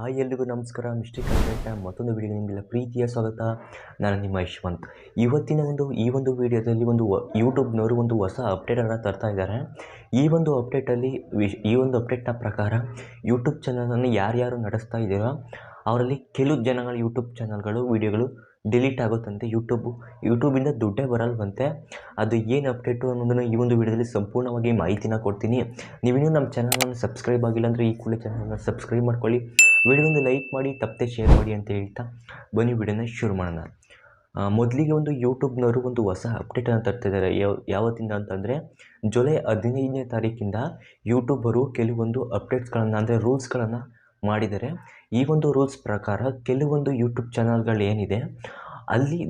Hi ಎಲ್ರಿಗೂ ನಮಸ್ಕಾರ, mistake ಕಂಟೆಂಟ್ನ ಮತ್ತೊಂದು ವಿಡಿಯೋಗೆ ನಿಮಗೆಲ್ಲ ಪ್ರೀತಿಯ ಸ್ವಾಗತ. ನಾನು ನಿಮ್ಮ ಯಶವಂತ್. ಇವತ್ತಿನ ಒಂದು, ಈ ಒಂದು ವಿಡಿಯೋದಲ್ಲಿ ಒಂದು ಯೂಟ್ಯೂಬ್ನವರು ಒಂದು ಹೊಸ ಅಪ್ಡೇಟನ್ನು ತರ್ತಾ ಇದ್ದಾರೆ. ಈ ಒಂದು ಅಪ್ಡೇಟಲ್ಲಿ ವಿಶ್, ಈ ಒಂದು ಅಪ್ಡೇಟ್ನ ಪ್ರಕಾರ ಯೂಟ್ಯೂಬ್ ಚಾನಲನ್ನು ಯಾರ್ಯಾರು ನಡೆಸ್ತಾ ಇದ್ದೀರೋ, ಅವರಲ್ಲಿ ಕೆಲವು ಜನಗಳ ಯೂಟ್ಯೂಬ್ ಚಾನಲ್ಗಳು ವೀಡಿಯೋಗಳು ಡಿಲೀಟ್ ಆಗುತ್ತಂತೆ. ಯೂಟ್ಯೂಬು ಯೂಟ್ಯೂಬಿಂದ ದುಡ್ಡೇ ಬರಲ್ವಂತೆ. ಅದು ಏನು ಅಪ್ಡೇಟು ಅನ್ನೋದನ್ನು ಈ ಒಂದು ವಿಡಿಯೋದಲ್ಲಿ ಸಂಪೂರ್ಣವಾಗಿ ಮಾಹಿತಿನ ಕೊಡ್ತೀನಿ. ನೀವಿನ್ನೂ ನಮ್ಮ ಚಾನಲನ್ನು ಸಬ್ಸ್ಕ್ರೈಬ್ ಆಗಿಲ್ಲ ಅಂದರೆ ಈ ಕೂಡಲೇ ಚಾನಲನ್ನು ಸಬ್ಸ್ಕ್ರೈಬ್ ಮಾಡ್ಕೊಳ್ಳಿ. ವಿಡಿಯೋಒಂದು ಲೈಕ್ ಮಾಡಿ, ತಪ್ಪದೆ ಶೇರ್ ಮಾಡಿ ಅಂತ ಹೇಳ್ತಾ ಬನ್ನಿ ವಿಡಿಯೋನ ಶುರು ಮಾಡೋಣ. ಮೊದಲಿಗೆ ಒಂದು ಯೂಟ್ಯೂಬ್ನವರು ಒಂದು ಹೊಸ ಅಪ್ಡೇಟನ್ನು ತರ್ತಿದ್ದಾರೆ ಯಾವ, ಯಾವತ್ತಿಂದ ಅಂತಂದರೆ, ಜುಲೈ ಹದಿನೈದನೇ ತಾರೀಕಿಂದ ಯೂಟ್ಯೂಬರು ಕೆಲವೊಂದು ಅಪ್ಡೇಟ್ಸ್ಗಳನ್ನು ಅಂದರೆ ರೂಲ್ಸ್ಗಳನ್ನು ಮಾಡಿದ್ದಾರೆ. ಈ ಒಂದು ರೂಲ್ಸ್ ಪ್ರಕಾರ ಕೆಲವೊಂದು ಯೂಟ್ಯೂಬ್ ಚಾನಲ್ಗಳು ಏನಿದೆ, ಅಲ್ಲಿ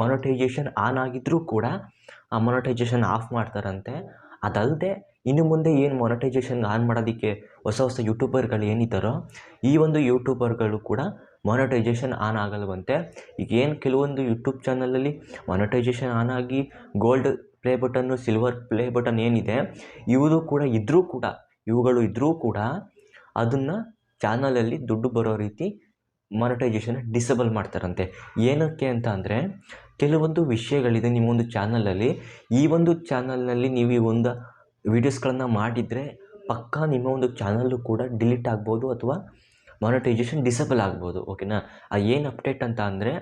ಮೊನಟೈಜೇಷನ್ ಆನ್ ಆಗಿದ್ದರೂ ಕೂಡ, ಆ ಮೊನಟೈಜೇಷನ್ ಆಫ್ ಮಾಡ್ತಾರಂತೆ. ಅದಲ್ಲದೆ ಇನ್ನು ಮುಂದೆ ಏನು ಮೊನಟೈಜೇಷನ್ ಆನ್ ಮಾಡೋದಕ್ಕೆ ಹೊಸ ಹೊಸ ಯೂಟ್ಯೂಬರ್ಗಳು ಏನಿದ್ದಾರೋ, ಈ ಒಂದು ಯೂಟ್ಯೂಬರ್ಗಳು ಕೂಡ ಮೊನಟೈಜೇಷನ್ ಆನ್ ಆಗಲ್ವಂತೆ. ಈಗ ಏನು ಕೆಲವೊಂದು ಯೂಟ್ಯೂಬ್ ಚಾನಲಲ್ಲಿ ಮೊನಟೈಜೇಷನ್ ಆನ್ ಆಗಿ ಗೋಲ್ಡ್ ಪ್ಲೇ ಬಟನ್ನು ಸಿಲ್ವರ್ ಪ್ಲೇ ಬಟನ್ ಏನಿದೆ ಇವುದು ಕೂಡ ಇದ್ದರೂ ಕೂಡ, ಇವುಗಳು ಇದ್ದರೂ ಕೂಡ ಅದನ್ನು ಚಾನಲಲ್ಲಿ ದುಡ್ಡು ಬರೋ ರೀತಿ ಮೊನಟೈಜೇಷನ್ ಡಿಸೇಬಲ್ ಮಾಡ್ತಾರಂತೆ. ಏನಕ್ಕೆ ಅಂತ ಅಂದರೆ, ಕೆಲವೊಂದು ವಿಷಯಗಳಿದೆ ನಿಮ್ಮೊಂದು ಚಾನಲಲ್ಲಿ ಈ ಒಂದು ಚಾನಲ್ನಲ್ಲಿ ನೀವು ಈ ಒಂದು ವೀಡಿಯೋಸ್ಗಳನ್ನು ಮಾಡಿದರೆ ಪಕ್ಕಾ ನಿಮ್ಮ ಒಂದು ಚಾನಲ್ಲು ಕೂಡ ಡಿಲೀಟ್ ಆಗ್ಬೋದು ಅಥವಾ ಮಾನಿಟೈಜೇಷನ್ ಡಿಸೇಬಲ್ ಆಗ್ಬೋದು ಓಕೆನಾ ಆ ಏನು ಅಪ್ಡೇಟ್ ಅಂತ ಅಂದರೆ,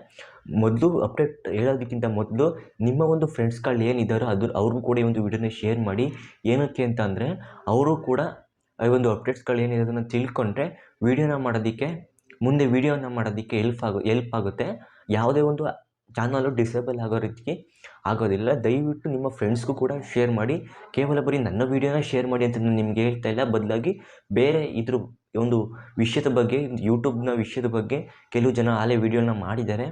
ಮೊದಲು ಅಪ್ಡೇಟ್ ಹೇಳೋದಕ್ಕಿಂತ ಮೊದಲು ನಿಮ್ಮ ಒಂದು ಫ್ರೆಂಡ್ಸ್ಗಳು ಏನಿದ್ದಾರೋ ಅದ್ರ ಅವ್ರಿಗೂ ಕೂಡ ಈ ಒಂದು ವಿಡಿಯೋನ ಶೇರ್ ಮಾಡಿ. ಏನಕ್ಕೆ ಅಂತ ಅಂದರೆ, ಅವರು ಕೂಡ ಈ ಒಂದು ಅಪ್ಡೇಟ್ಸ್ಗಳು ಏನಿರೋದನ್ನು ತಿಳ್ಕೊಂಡ್ರೆ ವೀಡಿಯೋನ ಮಾಡೋದಕ್ಕೆ, ಮುಂದೆ ವೀಡಿಯೋನ ಮಾಡೋದಕ್ಕೆ ಹೆಲ್ಪ್ ಆಗೋ ಹೆಲ್ಪ್ ಆಗುತ್ತೆ. ಯಾವುದೇ ಒಂದು ಚಾನಲು ಡಿಸೇಬಲ್ ಆಗೋ ರೀತಿ ಆಗೋದಿಲ್ಲ. ದಯವಿಟ್ಟು ನಿಮ್ಮ ಫ್ರೆಂಡ್ಸ್ಗೂ ಕೂಡ ಶೇರ್ ಮಾಡಿ. ಕೇವಲ ಬರೀ ನನ್ನ ವೀಡಿಯೋನ ಶೇರ್ ಮಾಡಿ ಅಂತ ನಾನು ನಿಮಗೆ ಹೇಳ್ತಾ ಇಲ್ಲ. ಬದಲಾಗಿ ಬೇರೆ ಇದ್ರ ಒಂದು ವಿಷಯದ ಬಗ್ಗೆ ಯೂಟ್ಯೂಬ್ನ ವಿಷಯದ ಬಗ್ಗೆ ಕೆಲವು ಜನ ಆಲೇ ವೀಡಿಯೋನ ಮಾಡಿದ್ದಾರೆ.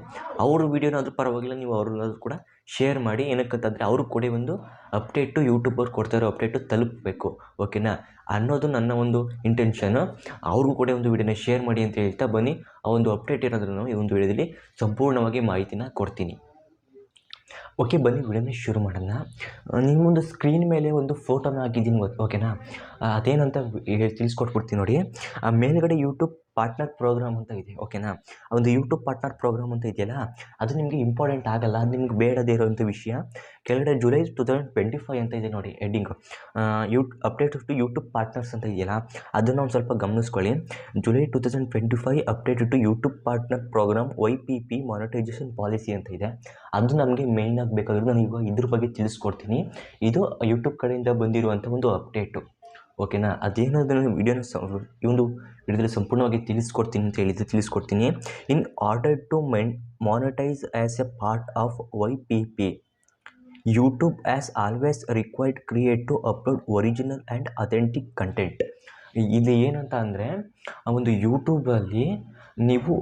ಅವ್ರ ವೀಡಿಯೋನ ಅದು ಪರವಾಗಿಲ್ಲ, ನೀವು ಅವ್ರನ್ನಾದ್ರೂ ಕೂಡ ಶೇರ್ ಮಾಡಿ. ಏನಕ್ಕಂತಂದರೆ ಅವರು ಕೂಡ ಒಂದು ಅಪ್ಡೇಟು ಯೂಟ್ಯೂಬರ್ ಕೊಡ್ತಾರೋ ಅಪ್ಡೇಟು ತಲುಪಬೇಕು ಓಕೆನಾ ಅನ್ನೋದು ನನ್ನ ಒಂದು ಇಂಟೆನ್ಷನು ಅವ್ರಿಗೂ ಕೂಡ ಒಂದು ವಿಡಿಯೋನ ಶೇರ್ ಮಾಡಿ ಅಂತ ಹೇಳ್ತಾ ಬನ್ನಿ. ಆ ಒಂದು ಅಪ್ಡೇಟ್ ಏನಾದರೂ ಈ ಒಂದು ವಿಡಿಯೋದಲ್ಲಿ ಸಂಪೂರ್ಣವಾಗಿ ಮಾಹಿತಿನ ಕೊಡ್ತೀನಿ. ಓಕೆ ಬನ್ನಿ ವಿಡಿಯೋನ ಶುರು ಮಾಡೋಣ. ನಿಮ್ಮ ಒಂದು ಸ್ಕ್ರೀನ್ ಮೇಲೆ ಒಂದು ಫೋಟೋನ ಹಾಕಿದ್ದೀನಿ ಓಕೆನಾ ಅದೇನಂತ ತಿಳಿಸ್ಕೊಟ್ಬಿಡ್ತೀನಿ ನೋಡಿ. ಆ, ಮೇಲ್ಗಡೆ ಯೂಟ್ಯೂಬ್ ಪಾರ್ಟ್ನರ್ ಪ್ರೋಗ್ರಾಮ್ ಅಂತ ಇದೆ ಓಕೆನಾ ಒಂದು ಯೂಟ್ಯೂಬ್ ಪಾರ್ಟ್ನರ್ ಪ್ರೋಗ್ರಾಮ್ ಅಂತ ಇದೆಯಲ್ಲ, ಅದು ನಿಮಗೆ ಇಂಪಾರ್ಟೆಂಟ್ ಆಗಲ್ಲ, ಅದು ನಿಮ್ಗೆ ಬೇಡದೇ ಇರೋವಂಥ ವಿಷಯ. ಕೆಳಗಡೆ July two thousand twenty five ಅಂತ ಇದೆ ನೋಡಿ ಹೆಡ್ಡಿಂಗು ಯೂಟ್ ಅಪ್ಡೇಟ್ ಟು ಯೂಟ್ಯೂಬ್ ಪಾರ್ಟ್ನರ್ಸ್ ಅಂತ ಇದೆಯಲ್ಲ, ಅದನ್ನು ಒಂದು ಸ್ವಲ್ಪ ಗಮನಿಸ್ಕೊಳ್ಳಿ. July two thousand twenty five update to YouTube partner program Y P P monetization policy ಅಂತ ಇದೆ. ಅದು ನಮಗೆ ಮೇಯ್ನ್ ಆಗಬೇಕಾದ್ರೆ ನಾನು ಇವಾಗ ಇದ್ರ ಬಗ್ಗೆ ತಿಳಿಸ್ಕೊಡ್ತೀನಿ. ಇದು ಯೂಟ್ಯೂಬ್ ಕಡೆಯಿಂದ ಬಂದಿರುವಂಥ ಒಂದು ಅಪ್ಡೇಟು ಓಕೆನಾ? ಅದೇನಾದ್ರೂ ವಿಡಿಯೋನ ಈ ಒಂದು ವಿಡಿಯೋದಲ್ಲಿ ಸಂಪೂರ್ಣವಾಗಿ ತಿಳಿಸ್ಕೊಡ್ತೀನಿ ಅಂತ ಹೇಳಿದ್ದು ತಿಳಿಸ್ಕೊಡ್ತೀನಿ. In order to men monetize as a part of Y P P YouTube as always required create to upload original and authentic content ಇಲ್ಲಿ ಏನಂತ ಅಂದರೆ, ಆ ಒಂದು ಯೂಟ್ಯೂಬಲ್ಲಿ ನೀವು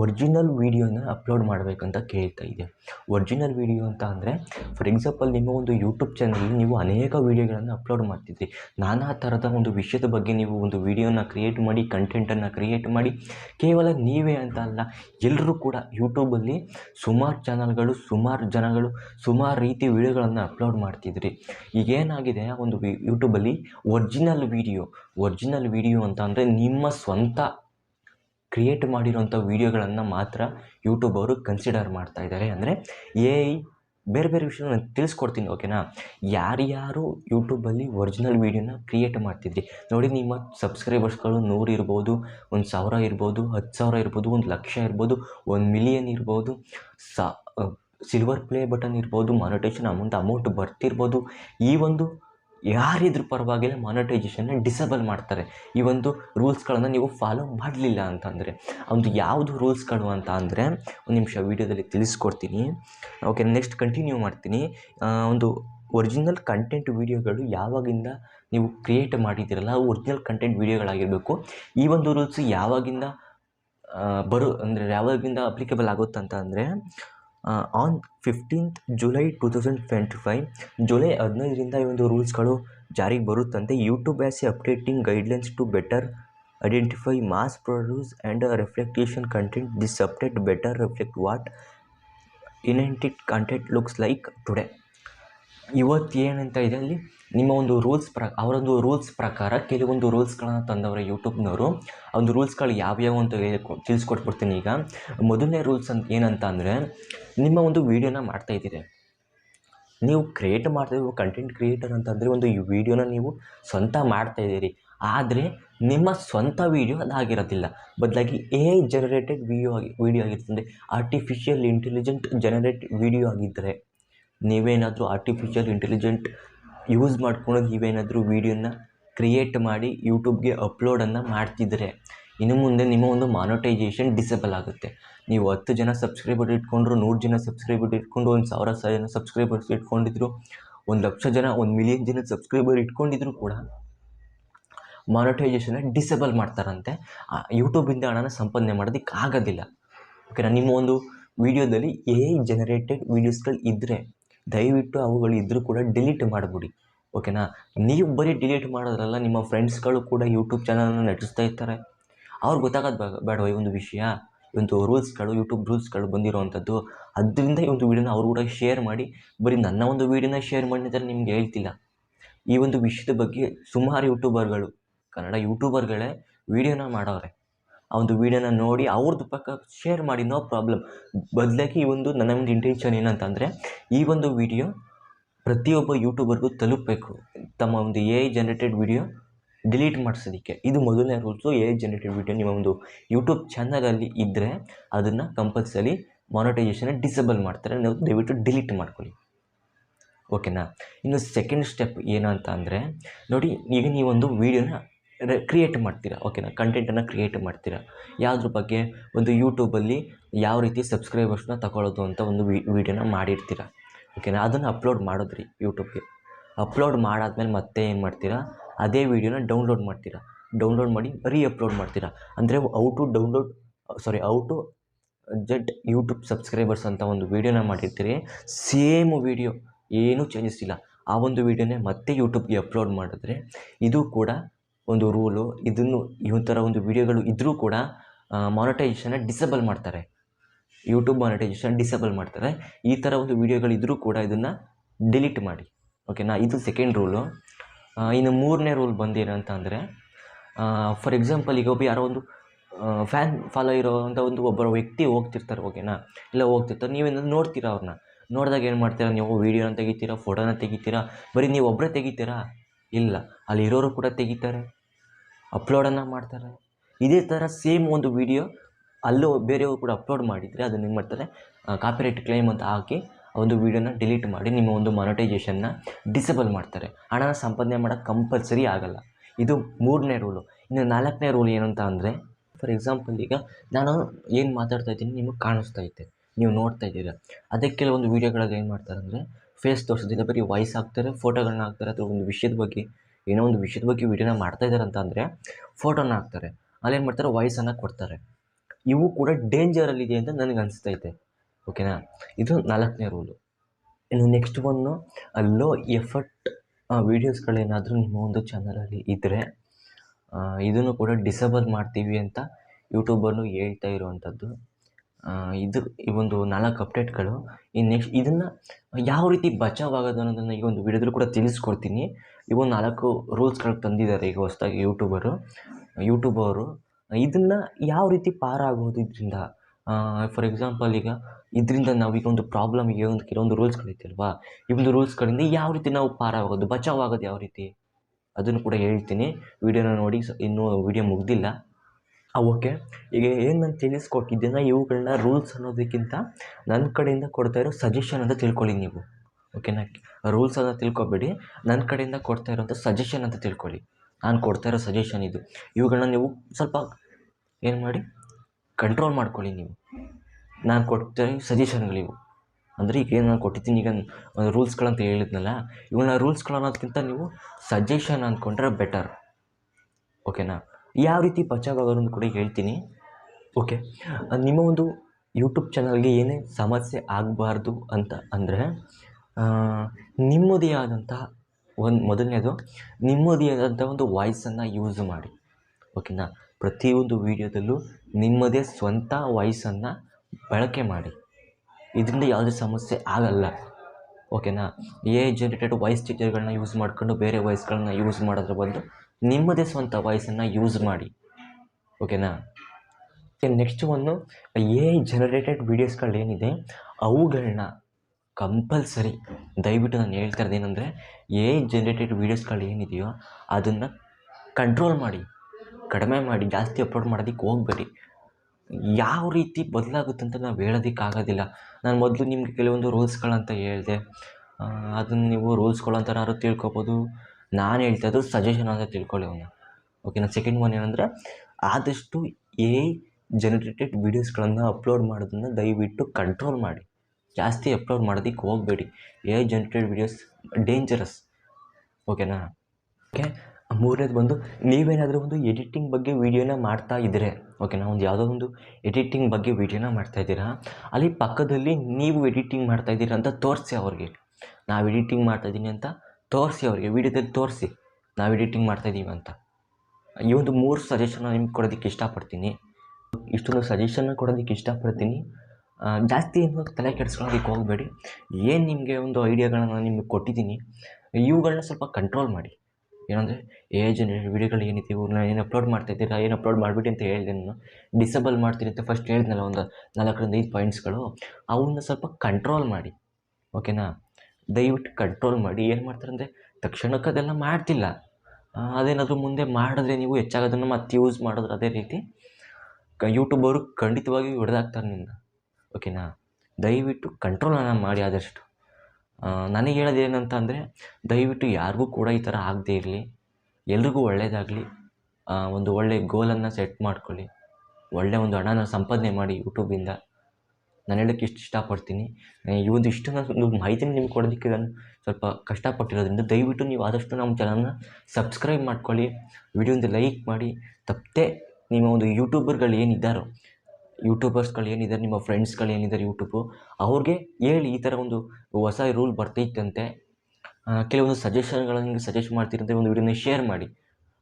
ಒರಿಜಿನಲ್ ವೀಡಿಯೋನ ಅಪ್ಲೋಡ್ ಮಾಡಬೇಕಂತ ಕೇಳ್ತಾ ಇದೆ ಒರಿಜಿನಲ್ ವೀಡಿಯೋ ಅಂತ ಅಂದರೆ ಫಾರ್ ಎಕ್ಸಾಂಪಲ್ ನಿಮ್ಮ ಒಂದು ಯೂಟ್ಯೂಬ್ ಚಾನಲಲ್ಲಿ ನೀವು ಅನೇಕ ವೀಡಿಯೋಗಳನ್ನು ಅಪ್ಲೋಡ್ ಮಾಡ್ತಿದ್ರಿ. ನಾನಾ ಥರದ ಒಂದು ವಿಷಯದ ಬಗ್ಗೆ ನೀವು ಒಂದು ವೀಡಿಯೋನ ಕ್ರಿಯೇಟ್ ಮಾಡಿ ಕಂಟೆಂಟನ್ನು ಕ್ರಿಯೇಟ್ ಮಾಡಿ, ಕೇವಲ ನೀವೇ ಅಂತ ಅಲ್ಲ ಎಲ್ಲರೂ ಕೂಡ ಯೂಟ್ಯೂಬಲ್ಲಿ ಸುಮಾರು ಚಾನಲ್ಗಳು ಸುಮಾರು ಜನಗಳು, ಸುಮಾರು ರೀತಿ ವೀಡಿಯೋಗಳನ್ನು ಅಪ್ಲೋಡ್ ಮಾಡ್ತಿದ್ರಿ. ಈಗೇನಾಗಿದೆ ಒಂದು ಯೂಟ್ಯೂಬಲ್ಲಿ ಒರಿಜಿನಲ್ ವೀಡಿಯೋ ಒರ್ಜಿನಲ್ ವೀಡಿಯೋ ಅಂತ ಅಂದರೆ ನಿಮ್ಮ ಸ್ವಂತ ಕ್ರಿಯೇಟ್ ಮಾಡಿರೋಂಥ ವೀಡಿಯೋಗಳನ್ನು ಮಾತ್ರ ಯೂಟ್ಯೂಬ್ ಅವರು ಕನ್ಸಿಡರ್ ಮಾಡ್ತಾ ಇದ್ದಾರೆ. ಅಂದರೆ ಎ ಐ ಬೇರೆ ಬೇರೆ ವಿಷಯ ನಾನು ತಿಳಿಸ್ಕೊಡ್ತೀನಿ ಓಕೆನಾ ಯಾರ್ಯಾರು ಯೂಟ್ಯೂಬಲ್ಲಿ ಒರಿಜಿನಲ್ ವೀಡಿಯೋನ ಕ್ರಿಯೇಟ್ ಮಾಡ್ತಿದ್ರಿ? ನೋಡಿ, ನಿಮ್ಮ ಸಬ್ಸ್ಕ್ರೈಬರ್ಸ್ಗಳು ನೂರು ಇರ್ಬೋದು, ಒಂದು ಸಾವಿರ ಇರ್ಬೋದು, ಹತ್ತು ಸಾವಿರ ಇರ್ಬೋದು, ಒಂದು ಲಕ್ಷ ಇರ್ಬೋದು, ಒಂದು ಮಿಲಿಯನ್ ಇರ್ಬೋದು ಸಿಲ್ವರ್ ಪ್ಲೇ ಬಟನ್ ಇರ್ಬೋದು ಮಾನಿಟೇಷನ್ ಅಮೌಂಟ್ ಅಮೌಂಟ್ ಬರ್ತಿರ್ಬೋದು, ಈ ಒಂದು ಯಾರಿದ್ರ ಪರವಾಗಿಲ್ಲ ಮಾನಿಟೈಸೇಷನ್ನ ಡಿಸೇಬಲ್ ಮಾಡ್ತಾರೆ. ಈ ಒಂದು ರೂಲ್ಸ್ಗಳನ್ನು ನೀವು ಫಾಲೋ ಮಾಡಲಿಲ್ಲ ಅಂತಂದರೆ ಒಂದು ಯಾವುದು ರೂಲ್ಸ್ಗಳು ಅಂತ ಅಂದರೆ, ಒಂದು ನಿಮಿಷ ವೀಡಿಯೋದಲ್ಲಿ ತಿಳಿಸ್ಕೊಡ್ತೀನಿ. ಓಕೆ ನೆಕ್ಸ್ಟ್ ಕಂಟಿನ್ಯೂ ಮಾಡ್ತೀನಿ. ಒಂದು ಒರಿಜಿನಲ್ ಕಂಟೆಂಟ್ ವೀಡಿಯೋಗಳು ಯಾವಾಗಿಂದ ನೀವು ಕ್ರಿಯೇಟ್ ಮಾಡಿದ್ದೀರಲ್ಲ ಒರಿಜಿನಲ್ ಕಂಟೆಂಟ್ ವೀಡಿಯೋಗಳಾಗಿರಬೇಕು ಈ ಒಂದು ರೂಲ್ಸ್ ಯಾವಾಗಿಂದ ಬರು, ಅಂದರೆ ಯಾವಾಗಿಂದ ಅಪ್ಲಿಕೇಬಲ್ ಆಗುತ್ತಂತ ಅಂದರೆ on fifteenth July two thousand twenty five July ಹದಿನೈದರಿಂದ ಈ ಒಂದು ರೂಲ್ಸ್ಗಳು ಜಾರಿಗೆ ಬರುತ್ತಂತೆ. YouTube as a updating guidelines to better identify mass produce and reflection content this update better reflect what ಇನೆಂಟಿಡ್ content looks like today ಇವತ್ತು ಏನಂತ ಇದೆ ಅಲ್ಲಿ ನಿಮ್ಮ ಒಂದು ರೂಲ್ಸ್ ಪ್ರ, ಅವರೊಂದು ರೂಲ್ಸ್ ಪ್ರಕಾರ ಕೆಲವೊಂದು ರೂಲ್ಸ್ಗಳನ್ನು ತಂದವರು ಯೂಟ್ಯೂಬ್ನವರು. ಒಂದು ರೂಲ್ಸ್ಗಳು ಯಾವ್ಯಾವು ಅಂತ ತಿಳಿಸ್ಕೊಟ್ಬಿಡ್ತೀನಿ ಈಗ. ಮೊದಲನೇ ರೂಲ್ಸ್ ಅಂತ ಏನಂತ ಅಂದರೆ, ನಿಮ್ಮ ಒಂದು ವೀಡಿಯೋನ ಮಾಡ್ತಾಯಿದ್ದೀರಿ ನೀವು ಕ್ರಿಯೇಟ್ ಮಾಡ್ತಾಯಿದ್ದೀವಿ ಕಂಟೆಂಟ್ ಕ್ರಿಯೇಟರ್ ಅಂತಂದರೆ ಒಂದು ಈ ವಿಡಿಯೋನ ನೀವು ಸ್ವಂತ ಮಾಡ್ತಾಯಿದ್ದೀರಿ ಆದರೆ ನಿಮ್ಮ ಸ್ವಂತ ವೀಡಿಯೋ ಅದಾಗಿರೋದಿಲ್ಲ ಬದಲಾಗಿ ಎ ಜನರೇಟೆಡ್ ವಿಡಿಯೋ ಆಗಿ ವೀಡಿಯೋ ಆಗಿರ್ತದೆ. ಆರ್ಟಿಫಿಷಿಯಲ್ ಇಂಟೆಲಿಜೆಂಟ್ ಜನರೇಟ್ ವಿಡಿಯೋ ಆಗಿದ್ದರೆ ನೀವೇನಾದರೂ ಆರ್ಟಿಫಿಷಿಯಲ್ ಇಂಟೆಲಿಜೆಂಟ್ ಯೂಸ್ ಮಾಡಿಕೊಂಡು ನೀವೇನಾದರೂ ವೀಡಿಯೋನ ಕ್ರಿಯೇಟ್ ಮಾಡಿ ಯೂಟ್ಯೂಬ್ಗೆ ಅಪ್ಲೋಡನ್ನು ಮಾಡ್ತಿದ್ರೆ ಇನ್ನು ಮುಂದೆ ನಿಮ್ಮ ಒಂದು ಮಾನಿಟೈಸೇಷನ್ ಡಿಸೇಬಲ್ ಆಗುತ್ತೆ. ನೀವು ಹತ್ತು ಜನ ಸಬ್ಸ್ಕ್ರೈಬರ್ ಇಟ್ಕೊಂಡ್ರು, ನೂರು ಜನ ಸಬ್ಸ್ಕ್ರೈಬರ್ ಇಟ್ಕೊಂಡು, ಒಂದು ಸಾವಿರ ಸಾವಿರ ಜನ ಸಬ್ಸ್ಕ್ರೈಬರ್ಸ್ ಇಟ್ಕೊಂಡಿದ್ರು, ಒಂದು ಲಕ್ಷ ಜನ, ಒಂದು ಮಿಲಿಯನ್ ಜನ ಸಬ್ಸ್ಕ್ರೈಬರ್ ಇಟ್ಕೊಂಡಿದ್ರು ಕೂಡ ಮಾನಿಟೈಸೇಷನ್ನ ಡಿಸೇಬಲ್ ಮಾಡ್ತಾರಂತೆ. ಯೂಟ್ಯೂಬಿಂದ ಹಣನ ಸಂಪಾದನೆ ಮಾಡೋದಕ್ಕೆ ಆಗೋದಿಲ್ಲ ಓಕೆನಾ ನಿಮ್ಮ ಒಂದು ವೀಡಿಯೋದಲ್ಲಿ ಎ ಜನರೇಟೆಡ್ ವೀಡಿಯೋಸ್ಗಳು ಇದ್ದರೆ ದಯವಿಟ್ಟು ಅವುಗಳು ಇದ್ದರೂ ಕೂಡ ಡಿಲೀಟ್ ಮಾಡಿಬಿಡಿ ಓಕೆನಾ ನೀವು ಬರೀ ಡಿಲೀಟ್ ಮಾಡೋದ್ರಲ್ಲ ನಿಮ್ಮ ಫ್ರೆಂಡ್ಸ್ಗಳು ಕೂಡ ಯೂಟ್ಯೂಬ್ ಚಾನಲನ್ನು ನಡೆಸ್ತಾ ಇರ್ತಾರೆ. ಅವ್ರಿಗೆ ಗೊತ್ತಾಗೋದು ಬೇಡ ಈ ಒಂದು ವಿಷಯ? ಈ ಒಂದು ರೂಲ್ಸ್ಗಳು ಯೂಟ್ಯೂಬ್ ರೂಲ್ಸ್ಗಳು ಬಂದಿರುವಂಥದ್ದು, ಅದರಿಂದ ಈ ಒಂದು ವೀಡಿಯೋನ ಅವ್ರು ಕೂಡ ಶೇರ್ ಮಾಡಿ, ಬರೀ ನನ್ನ ಒಂದು ವೀಡಿಯೋನ ಶೇರ್ ಮಾಡಿದ್ರೆ ನಿಮ್ಗೆ ಹೇಳ್ತಿಲ್ಲ. ಈ ಒಂದು ವಿಷಯದ ಬಗ್ಗೆ ಸುಮಾರು ಯೂಟ್ಯೂಬರ್ಗಳು ಕನ್ನಡ ಯೂಟ್ಯೂಬರ್ಗಳೇ ವೀಡಿಯೋನ ಮಾಡವ್ರೆ ಆ ಒಂದು ವೀಡಿಯೋನ ನೋಡಿ ಅವ್ರದ್ದು ಪಕ್ಕ ಶೇರ್ ಮಾಡಿ ನೋ ಪ್ರಾಬ್ಲಮ್ ಬದಲಾಗಿ ಈ ಒಂದು ನನ್ನ ಒಂದು ಇಂಟೆನ್ಷನ್ ಏನಂತಂದರೆ, ಈ ಒಂದು ವಿಡಿಯೋ ಪ್ರತಿಯೊಬ್ಬ ಯೂಟ್ಯೂಬರ್ಗೂ ತಲುಪಬೇಕು. ತಮ್ಮ ಒಂದು A I generated video delete ಮಾಡಿಸೋದಕ್ಕೆ. ಇದು ಮೊದಲನೇ rules A I generated video ನಿಮ್ಮ ಒಂದು ಯೂಟ್ಯೂಬ್ ಚಾನಲಲ್ಲಿ ಇದ್ದರೆ ಅದನ್ನು ಕಂಪಲ್ಸರಿ ಮಾನಿಟೈಸೇಷನ್ ಡಿಸೇಬಲ್ ಮಾಡ್ತಾರೆ. ನೀವು ದಯವಿಟ್ಟು ಡಿಲೀಟ್ ಮಾಡ್ಕೊಳ್ಳಿ. ಓಕೆನಾ ಇನ್ನು ಸೆಕೆಂಡ್ ಸ್ಟೆಪ್ ಏನಂತ ಅಂದರೆ ನೋಡಿ, ಈಗ ನೀವೊಂದು ವೀಡಿಯೋನ ಕ್ರಿಯೇಟ್ ಮಾಡ್ತೀರಾ? ಓಕೆನಾ ಕಂಟೆಂಟನ್ನು ಕ್ರಿಯೇಟ್ ಮಾಡ್ತೀರಾ? ಯಾವುದ್ರ ಬಗ್ಗೆ ಒಂದು ಯೂಟ್ಯೂಬಲ್ಲಿ ಯಾವ ರೀತಿ ಸಬ್ಸ್ಕ್ರೈಬರ್ಸ್ನ ತಗೊಳ್ಳೋದು ಅಂತ ಒಂದು ವಿಡಿಯೋನ ಮಾಡಿರ್ತೀರ? ಓಕೆನಾ ಅದನ್ನು ಅಪ್ಲೋಡ್ ಮಾಡೋದ್ರಿ ಯೂಟ್ಯೂಬ್ಗೆ ಅಪ್ಲೋಡ್ ಮಾಡಾದ್ಮೇಲೆ ಮತ್ತೆ ಏನು ಮಾಡ್ತೀರಾ? ಅದೇ ವೀಡಿಯೋನ ಡೌನ್ಲೋಡ್ ಮಾಡ್ತೀರಾ? ಡೌನ್ಲೋಡ್ ಮಾಡಿ ರೀ ಅಪ್ಲೋಡ್ ಮಾಡ್ತೀರಾ? ಅಂದರೆ ಔ ಟು ಡೌನ್ಲೋಡ್ ಸಾರಿ ಔ ಟು ಜೆಡ್ ಯೂಟ್ಯೂಬ್ ಸಬ್ಸ್ಕ್ರೈಬರ್ಸ್ ಅಂತ ಒಂದು ವೀಡಿಯೋನ ಮಾಡಿರ್ತೀರಿ. ಸೇಮ್ ವೀಡಿಯೋ ಏನೂ ಚೇಂಜಸ್ ಇಲ್ಲ. ಆ ಒಂದು ವೀಡಿಯೋನೇ ಮತ್ತೆ ಯೂಟ್ಯೂಬ್ಗೆ ಅಪ್ಲೋಡ್ ಮಾಡಿದ್ರೆ ಇದು ಕೂಡ ಒಂದು ರೂಲು ಇದನ್ನು ಈ ಥರ ಒಂದು ವಿಡಿಯೋಗಳು ಇದ್ದರೂ ಕೂಡ ಮಾನಿಟೈಸೇಷನ್ನ ಡಿಸೇಬಲ್ ಮಾಡ್ತಾರೆ. ಯೂಟ್ಯೂಬ್ ಮಾನಿಟೈಸೇಷನ್ ಡಿಸೇಬಲ್ ಮಾಡ್ತಾರೆ. ಈ ಥರ ಒಂದು ವೀಡಿಯೋಗಳಿದ್ದರೂ ಕೂಡ ಇದನ್ನು ಡಿಲೀಟ್ ಮಾಡಿ. ಓಕೆನಾ ಇದು ಸೆಕೆಂಡ್ ರೂಲು ಇನ್ನು ಮೂರನೇ ರೂಲ್ ಬಂದೇನಂತ ಅಂದರೆ ಫಾರ್ ಎಕ್ಸಾಂಪಲ್ ಈಗ ಒಬ್ಬ ಯಾರೋ ಒಂದು ಫ್ಯಾನ್ ಫಾಲೋ ಇರೋವಂಥ ಒಂದು ಒಬ್ಬ ವ್ಯಕ್ತಿ ಹೋಗ್ತಿರ್ತಾರೆ ಓಕೆನಾ ಇಲ್ಲ, ಹೋಗ್ತಿರ್ತಾರೆ. ನೀವೇನಾದ್ರು ನೋಡ್ತೀರಾ ಅವ್ರನ್ನ ನೋಡಿದಾಗ ಏನು ಮಾಡ್ತೀರಾ? ನೀವು ವೀಡಿಯೋನ ತೆಗಿತೀರಾ ಫೋಟೋನ ತೆಗಿತೀರಾ? ಬರೀ ನೀವು ಒಬ್ಬರೇ ತೆಗಿತೀರಾ? ಇಲ್ಲ. ಅಲ್ಲಿರೋರು ಕೂಡ ತೆಗಿತಾರೆ. ಅಪ್ಲೋಡನ್ನು ಮಾಡ್ತಾರೆ. ಇದೇ ಥರ ಸೇಮ್ ಒಂದು ವಿಡಿಯೋ ಅಲ್ಲೂ ಬೇರೆಯವರು ಕೂಡ ಅಪ್ಲೋಡ್ ಮಾಡಿದರೆ ಅದನ್ನು ಏನು ಮಾಡ್ತಾರೆ ಕಾಪಿರೈಟ್ ಕ್ಲೈಮ್ ಅಂತ ಹಾಕಿ ಒಂದು ವೀಡಿಯೋನ ಡಿಲೀಟ್ ಮಾಡಿ ನಿಮ್ಮ ಒಂದು ಮಾನಿಟೈಸೇಷನ್ನ ಡಿಸೇಬಲ್ ಮಾಡ್ತಾರೆ. ಹಣನ ಸಂಪಾದನೆ ಮಾಡೋಕ್ಕೆ ಕಂಪಲ್ಸರಿ ಆಗಲ್ಲ. ಇದು ಮೂರನೇ ರೂಲು ಇನ್ನು ನಾಲ್ಕನೇ ರೂಲ್ ಏನಂತ ಅಂದರೆ ಫಾರ್ ಎಕ್ಸಾಂಪಲ್ ಈಗ ನಾನು ಏನು ಮಾತಾಡ್ತಾ ಇದ್ದೀನಿ ನಿಮಗೆ ಕಾಣಿಸ್ತಾ ಐತೆ, ನೀವು ನೋಡ್ತಾ ಇದ್ದೀರಾ. ಅದಕ್ಕೆ ಕೆಲವೊಂದು ವೀಡಿಯೋಗಳಲ್ಲಿ ಏನು ಮಾಡ್ತಾರೆ ಅಂದರೆ ಫೇಸ್ ತೋರಿಸೋದಿಲ್ಲ, ಬರೀ ವಾಯ್ಸ್ ಹಾಕ್ತಾರೆ ಫೋಟೋಗಳನ್ನ ಹಾಕ್ತಾರೆ ಅಥವಾ ಒಂದು ವಿಷಯದ ಬಗ್ಗೆ ಏನೋ ಒಂದು ವಿಷಯದ ಬಗ್ಗೆ ವೀಡಿಯೋನ ಮಾಡ್ತಾ ಇದ್ದಾರೆ ಅಂತ ಅಂದರೆ ಫೋಟೋನ ಹಾಕ್ತಾರೆ. ಅಲ್ಲೇನು ಮಾಡ್ತಾರೆ? ವಾಯ್ಸನ್ನು ಕೊಡ್ತಾರೆ. ಇವು ಕೂಡ ಡೇಂಜರಲ್ಲಿದೆ ಅಂತ ನನಗೆ ಅನಿಸ್ತೈತೆ ಓಕೆನಾ ಇದು ನಾಲ್ಕನೇ ರೂಲು ಇನ್ನು ನೆಕ್ಸ್ಟ್ ಒಂದು ಲೋ ಎಫರ್ಟ್ ವೀಡಿಯೋಸ್ಗಳೇನಾದರೂ ನಿಮ್ಮ ಒಂದು ಚಾನಲಲ್ಲಿ ಇದ್ದರೆ ಇದನ್ನು ಕೂಡ ಡಿಸೇಬಲ್ ಮಾಡ್ತೀವಿ ಅಂತ ಯೂಟ್ಯೂಬರ್ನು ಹೇಳ್ತಾ ಇರುವಂಥದ್ದು. ಇದು ಈ ಒಂದು ನಾಲ್ಕು ಅಪ್ಡೇಟ್ಗಳು ಇನ್ನು ನೆಕ್ಸ್ಟ್ ಇದನ್ನು ಯಾವ ರೀತಿ ಬಚಾವಾಗೋದು ಅನ್ನೋದನ್ನು ಈ ಒಂದು ವಿಡಿಯೋದಲ್ಲಿ ಕೂಡ ತಿಳಿಸ್ಕೊಡ್ತೀನಿ. ಈ ಒಂದು ನಾಲ್ಕು ರೂಲ್ಸ್ಗಳು ತಂದಿದ್ದಾರೆ ಈಗ ಹೊಸದಾಗಿ ಯೂಟ್ಯೂಬರು ಯೂಟ್ಯೂಬ್ ಅವರು, ಇದನ್ನು ಯಾವ ರೀತಿ ಪಾರಾಗೋದು ಇದರಿಂದ ಫಾರ್ ಎಕ್ಸಾಂಪಲ್ ಈಗ ಇದರಿಂದ ನಾವು ಈಗ ಒಂದು ಪ್ರಾಬ್ಲಮ್ ಈಗ ಒಂದು ಕೆಲವೊಂದು ರೂಲ್ಸ್ಗಳಿದ್ದಲ್ವಾ ಅಲ್ವಾ ಈ ಒಂದು ರೂಲ್ಸ್ಗಳಿಂದ ಯಾವ ರೀತಿ ನಾವು ಪಾರಾಗೋದು ಬಚಾವಾಗೋದು ಯಾವ ರೀತಿ? ಅದನ್ನು ಕೂಡ ಹೇಳ್ತೀನಿ. ವಿಡಿಯೋನ ನೋಡಿ ಇನ್ನೂ ವಿಡಿಯೋ ಮುಗ್ದಿಲ್ಲ. ಓಕೆ ಈಗ ಏನು ನಾನು ತಿಳಿಸ್ಕೊಟ್ಟಿದ್ದೇನೆ ಇವುಗಳನ್ನ ರೂಲ್ಸ್ ಅನ್ನೋದಕ್ಕಿಂತ ನನ್ನ ಕಡೆಯಿಂದ ಕೊಡ್ತಾ ಇರೋ ಸಜೆಷನ್ ಅಂತ ತಿಳ್ಕೊಳ್ಳಿ ನೀವು. ಓಕೆನಾ ರೂಲ್ಸ್ ಅಂತ ತಿಳ್ಕೊಬೇಡಿ ನನ್ನ ಕಡೆಯಿಂದ ಕೊಡ್ತಾ ಇರೋಂಥ ಸಜೆಷನ್ ಅಂತ ತಿಳ್ಕೊಳ್ಳಿ. ನಾನು ಕೊಡ್ತಾ ಇರೋ ಸಜೆಷನ್ ಇದು. ಇವುಗಳನ್ನ ನೀವು ಸ್ವಲ್ಪ ಏನು ಮಾಡಿ ಕಂಟ್ರೋಲ್ ಮಾಡ್ಕೊಳ್ಳಿ ನೀವು. ನಾನು ಕೊಡ್ತಾ ಇರೋ ಸಜೆಷನ್ಗಳಿವು ಅಂದರೆ ಈಗ ಏನು ನಾನು ಕೊಟ್ಟಿದ್ದೀನಿ, ಈಗ ರೂಲ್ಸ್ಗಳಂತ ಹೇಳಿದ್ನಲ್ಲ ಇವನ್ನ ರೂಲ್ಸ್ಗಳು ಅನ್ನೋದಕ್ಕಿಂತ ನೀವು ಸಜೆಷನ್ ಅಂದ್ಕೊಂಡ್ರೆ ಬೆಟರ್ ಓಕೆನಾ ಯಾವ ರೀತಿ ಬಚಾವಾಗೋದು ಅಂತ ಕೂಡ ಹೇಳ್ತೀನಿ. ಓಕೆ ನಿಮ್ಮ ಒಂದು ಯೂಟ್ಯೂಬ್ ಚಾನಲ್ಗೆ ಏನೇ ಸಮಸ್ಯೆ ಆಗಬಾರ್ದು ಅಂತ ಅಂದರೆ ನಿಮ್ಮದೇ ಆದಂಥ ಒಂದು ಮೊದಲನೇದು, ನಿಮ್ಮದೇ ಆದಂಥ ಒಂದು ವಾಯ್ಸನ್ನು ಯೂಸ್ ಮಾಡಿ. ಓಕೆನಾ? ಪ್ರತಿಯೊಂದು ವೀಡಿಯೋದಲ್ಲೂ ನಿಮ್ಮದೇ ಸ್ವಂತ ವಾಯ್ಸನ್ನು ಬಳಕೆ ಮಾಡಿ. ಇದರಿಂದ ಯಾವುದೇ ಸಮಸ್ಯೆ ಆಗಲ್ಲ. ಓಕೆನಾ? ಎ ಜನರೇಟೆಡ್ ವಾಯ್ಸ್ ಟೀಚರ್ಗಳನ್ನ ಯೂಸ್ ಮಾಡ್ಕೊಂಡು ಬೇರೆ ವಾಯ್ಸ್ಗಳನ್ನ ಯೂಸ್ ಮಾಡೋದ್ರ ಬದಲು ನಿಮ್ಮದೇ ಸ್ವಂತ ವಾಯ್ಸನ್ನು ಯೂಸ್ ಮಾಡಿ. ಓಕೆನಾ? ನೆಕ್ಸ್ಟ್ ಒಂದು ಎ ಜನರೇಟೆಡ್ ವೀಡಿಯೋಸ್ಗಳೇನಿದೆ ಅವುಗಳನ್ನ ಕಂಪಲ್ಸರಿ ದಯವಿಟ್ಟು ನಾನು ಹೇಳ್ತಾ ಇರೋದು ಏನಂದರೆ ಎ ಜನರೇಟೆಡ್ ವೀಡಿಯೋಸ್ಗಳು ಏನಿದೆಯೋ ಅದನ್ನು ಕಂಟ್ರೋಲ್ ಮಾಡಿ, ಕಡಿಮೆ ಮಾಡಿ, ಜಾಸ್ತಿ ಅಪ್ಲೋಡ್ ಮಾಡೋದಕ್ಕೆ ಹೋಗಬೇಡಿ. ಯಾವ ರೀತಿ ಬದಲಾಗುತ್ತೆ ಅಂತ ನಾವು ಹೇಳೋದಕ್ಕಾಗೋದಿಲ್ಲ ನಾನು ಮೊದಲು ನಿಮಗೆ ಕೆಲವೊಂದು ರೂಲ್ಸ್ಗಳಂತ ಹೇಳಿದೆ ಅದನ್ನು ನೀವು ರೂಲ್ಸ್ಗಳಂತನಾದ್ರು ತಿಳ್ಕೊಬೋದು ನಾನು ಹೇಳ್ತಾ ಇದ್ದು ಸಜೆಷನ್ ಅಂತ ತಿಳ್ಕೊಳ್ಳಿ ಅವನ್ನ ಓಕೆನಾ ಸೆಕೆಂಡ್ ಒನ್ ಏನಂದರೆ, ಆದಷ್ಟು ಎ ಜನರೇಟೆಡ್ ವೀಡಿಯೋಸ್ಗಳನ್ನು ಅಪ್ಲೋಡ್ ಮಾಡೋದನ್ನ ದಯವಿಟ್ಟು ಕಂಟ್ರೋಲ್ ಮಾಡಿ. ಜಾಸ್ತಿ ಅಪ್ಲೋಡ್ ಮಾಡೋದಕ್ಕೆ ಹೋಗಬೇಡಿ. ಎ ಜನರೇಟೆಡ್ ವೀಡಿಯೋಸ್ ಡೇಂಜರಸ್ ಓಕೆನಾ ಓಕೆ ಮೂರನೇದು ಬಂದು, ನೀವೇನಾದರೂ ಒಂದು ಎಡಿಟಿಂಗ್ ಬಗ್ಗೆ ವೀಡಿಯೋನ ಮಾಡ್ತಾ ಇದ್ದರೆ ಓಕೆನಾ ಒಂದು ಯಾವುದೋ ಒಂದು ಎಡಿಟಿಂಗ್ ಬಗ್ಗೆ ವೀಡಿಯೋನ ಮಾಡ್ತಾ ಇದ್ದೀರಾ? ಅಲ್ಲಿ ಪಕ್ಕದಲ್ಲಿ ನೀವು ಎಡಿಟಿಂಗ್ ಮಾಡ್ತಾ ಇದ್ದೀರಾ ಅಂತ ತೋರಿಸಿ ಅವ್ರಿಗೆ. ನಾವು ಎಡಿಟಿಂಗ್ ಮಾಡ್ತಾ ಇದ್ದೀನಿ ಅಂತ ತೋರಿಸಿ ಅವರಿಗೆ, ವೀಡಿಯೋದಲ್ಲಿ ತೋರಿಸಿ. ನಾವು ಎಡಿಟಿಂಗ್ ಮಾಡ್ತಾ ಇದ್ದೀವಿ ಅಂತ. ಈ ಒಂದು ಮೂರು ಸಜೆಷನ್ನ ನಿಮ್ಗೆ ಕೊಡೋದಕ್ಕೆ ಇಷ್ಟಪಡ್ತೀನಿ. ಇಷ್ಟೊಂದು ಸಜೆಷನ್ನ ಕೊಡೋದಕ್ಕೆ ಇಷ್ಟಪಡ್ತೀನಿ. ಜಾಸ್ತಿ ಏನು ತಲೆ ಕೆಡಿಸ್ಕೊಳ್ಳೋದಕ್ಕೆ ಹೋಗಬೇಡಿ. ಏನು ನಿಮಗೆ ಒಂದು ಐಡಿಯಾಗಳನ್ನು ನಾನು ನಿಮಗೆ ಕೊಟ್ಟಿದ್ದೀನಿ ಇವುಗಳನ್ನ ಸ್ವಲ್ಪ ಕಂಟ್ರೋಲ್ ಮಾಡಿ. ಏನಂದರೆ ಏ ಜನರೇಟ್ ವೀಡಿಯೋಗಳು ಏನಿದೆ ಇವ್ರನ್ನ ಏನು ಅಪ್ಲೋಡ್ ಮಾಡ್ತಾ ಇದ್ದೀರ, ಏನು ಅಪ್ಲೋಡ್ ಮಾಡಿಬಿಡಿ ಅಂತ ಹೇಳಿದೆ ನಾನು. ಡಿಸೇಬಲ್ ಮಾಡ್ತೀನಿ ಅಂತ ಫಸ್ಟ್ ಹೇಳಿದ್ನಲ್ಲ, ಒಂದು ನಾಲ್ಕರಿಂದ ಐದು ಪಾಯಿಂಟ್ಸ್ಗಳು ಅವನ್ನ ಸ್ವಲ್ಪ ಕಂಟ್ರೋಲ್ ಮಾಡಿ. ಓಕೆನಾ ದಯವಿಟ್ಟು ಕಂಟ್ರೋಲ್ ಮಾಡಿ. ಏನು ಮಾಡ್ತಾರೆ ಅಂದರೆ ತಕ್ಷಣಕ್ಕೆ ಅದೆಲ್ಲ ಮಾಡ್ತಿಲ್ಲ. ಅದೇನಾದರೂ ಮುಂದೆ ಮಾಡಿದ್ರೆ ನೀವು ಹೆಚ್ಚಾಗೋದನ್ನು ಮತ್ತೆ ಯೂಸ್ ಮಾಡಿದ್ರೆ ಅದೇ ರೀತಿ ಕ ಯೂಟ್ಯೂಬವರು ಖಂಡಿತವಾಗಿ ಹೊಡೆದಾಕ್ತಾರೆ ನಿಮ್ಮನ್ನ ಓಕೆನಾ ದಯವಿಟ್ಟು ಕಂಟ್ರೋಲನ್ನು ಮಾಡಿ ಆದಷ್ಟು. ನನಗೆ ಹೇಳೋದು ಏನಂತ ಅಂದರೆ ದಯವಿಟ್ಟು ಯಾರಿಗೂ ಕೂಡ ಈ ಥರ ಆಗದೇ ಇರಲಿ. ಎಲ್ರಿಗೂ ಒಳ್ಳೆಯದಾಗಲಿ ಒಂದು ಒಳ್ಳೆಯ ಗೋಲನ್ನು ಸೆಟ್ ಮಾಡ್ಕೊಳ್ಳಿ. ಒಳ್ಳೆಯ ಒಂದು ಹಣನ ಸಂಪಾದನೆ ಮಾಡಿ ಯೂಟ್ಯೂಬಿಂದ ನಾನು ಹೇಳೋಕ್ಕೆ ಇಷ್ಟು ಇಷ್ಟಪಡ್ತೀನಿ. ಈ ಒಂದು ಇಷ್ಟು ನಾನು ಒಂದು ಮಾಹಿತಿನ ನಿಮ್ಗೆ ಕೊಡೋದಕ್ಕೆ ನಾನು ಸ್ವಲ್ಪ ಕಷ್ಟಪಟ್ಟಿರೋದ್ರಿಂದ ದಯವಿಟ್ಟು ನೀವು ಆದಷ್ಟು ನಮ್ಮ ಚಾನಲ್ನ ಸಬ್ಸ್ಕ್ರೈಬ್ ಮಾಡ್ಕೊಳ್ಳಿ ವಿಡಿಯೋನ ಲೈಕ್ ಮಾಡಿ. ತಪ್ಪದೆ ನಿಮ್ಮ ಒಂದು ಯೂಟ್ಯೂಬರ್ಗಳು ಏನಿದ್ದಾರೋ, ಯೂಟ್ಯೂಬರ್ಸ್ಗಳು ಏನಿದ್ದಾರೆ, ನಿಮ್ಮ ಫ್ರೆಂಡ್ಸ್ಗಳು ಏನಿದ್ದಾರೆ ಯೂಟ್ಯೂಬು, ಅವ್ರಿಗೆ ಹೇಳಿ ಈ ಥರ ಒಂದು ಹೊಸ ರೂಲ್ ಬರ್ತೈತಂತೆ. ಕೆಲವೊಂದು ಸಜೆಷನ್ಗಳನ್ನು ಸಜೆಸ್ಟ್ ಮಾಡ್ತಿರಂತೆ, ಒಂದು ವಿಡಿಯೋನ ಶೇರ್ ಮಾಡಿ.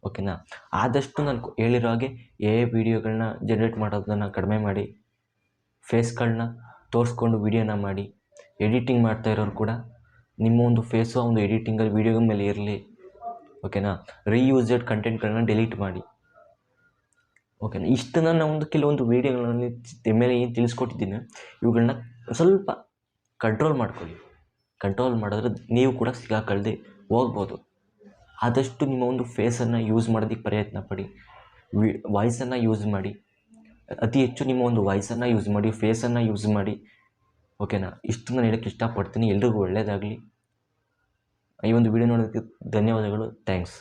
ಓಕೆನಾ? ಆದಷ್ಟು ನಾನು ಹೇಳಿರೋ ಹಾಗೆ ಏ ವಿಡಿಯೋಗಳನ್ನ ಜನ್ರೇಟ್ ಮಾಡೋದನ್ನು ಕಡಿಮೆ ಮಾಡಿ. ಫೇಸ್ಗಳನ್ನ ತೋರಿಸ್ಕೊಂಡು ವೀಡಿಯೋನ ಮಾಡಿ, ಎಡಿಟಿಂಗ್ ಮಾಡ್ತಾ ಇರೋರು ಕೂಡ ನಿಮ್ಮ ಒಂದು ಫೇಸು, ಒಂದು ಎಡಿಟಿಂಗಲ್ಲಿ ವೀಡಿಯೋ ಮೇಲೆ ಇರಲಿ, ಓಕೆನಾ? ರೀಯೂಸ್ಡ್ ಕಂಟೆಂಟ್ಗಳನ್ನ ಡಿಲೀಟ್ ಮಾಡಿ, ಓಕೆನಾ? ಇಷ್ಟನ್ನು ನಾನು ಒಂದು ಕೆಲವೊಂದು ವೀಡಿಯೋಗಳಲ್ಲಿ ಮೇಲೆ ಏನು ತಿಳಿಸ್ಕೊಟ್ಟಿದ್ದೀನಿ ಇವುಗಳನ್ನ ಸ್ವಲ್ಪ ಕಂಟ್ರೋಲ್ ಮಾಡ್ಕೊಳ್ಳಿ. ಕಂಟ್ರೋಲ್ ಮಾಡಿದ್ರೆ ನೀವು ಕೂಡ ಸಿಗಾಕಳ್ದೆ ಹೋಗ್ಬೋದು. ಆದಷ್ಟು ನಿಮ್ಮ ಒಂದು ಫೇಸನ್ನು ಯೂಸ್ ಮಾಡೋದಕ್ಕೆ ಪ್ರಯತ್ನ ಪಡಿ, ವಿ ವಾಯ್ಸನ್ನು ಯೂಸ್ ಮಾಡಿ ಅತಿ ಹೆಚ್ಚು ನಿಮ್ಮ ಒಂದು ವಾಯ್ಸನ್ನು ಯೂಸ್ ಮಾಡಿ ಫೇಸನ್ನು ಯೂಸ್ ಮಾಡಿ ಓಕೆನಾ ಇಷ್ಟು ನಾನು ಹೇಳೋಕ್ಕೆ ಇಷ್ಟಪಡ್ತೀನಿ. ಎಲ್ರಿಗೂ ಒಳ್ಳೆಯದಾಗಲಿ ಈ ಒಂದು ವಿಡಿಯೋ ನೋಡೋದಕ್ಕೆ ಧನ್ಯವಾದಗಳು. ಥ್ಯಾಂಕ್ಸ್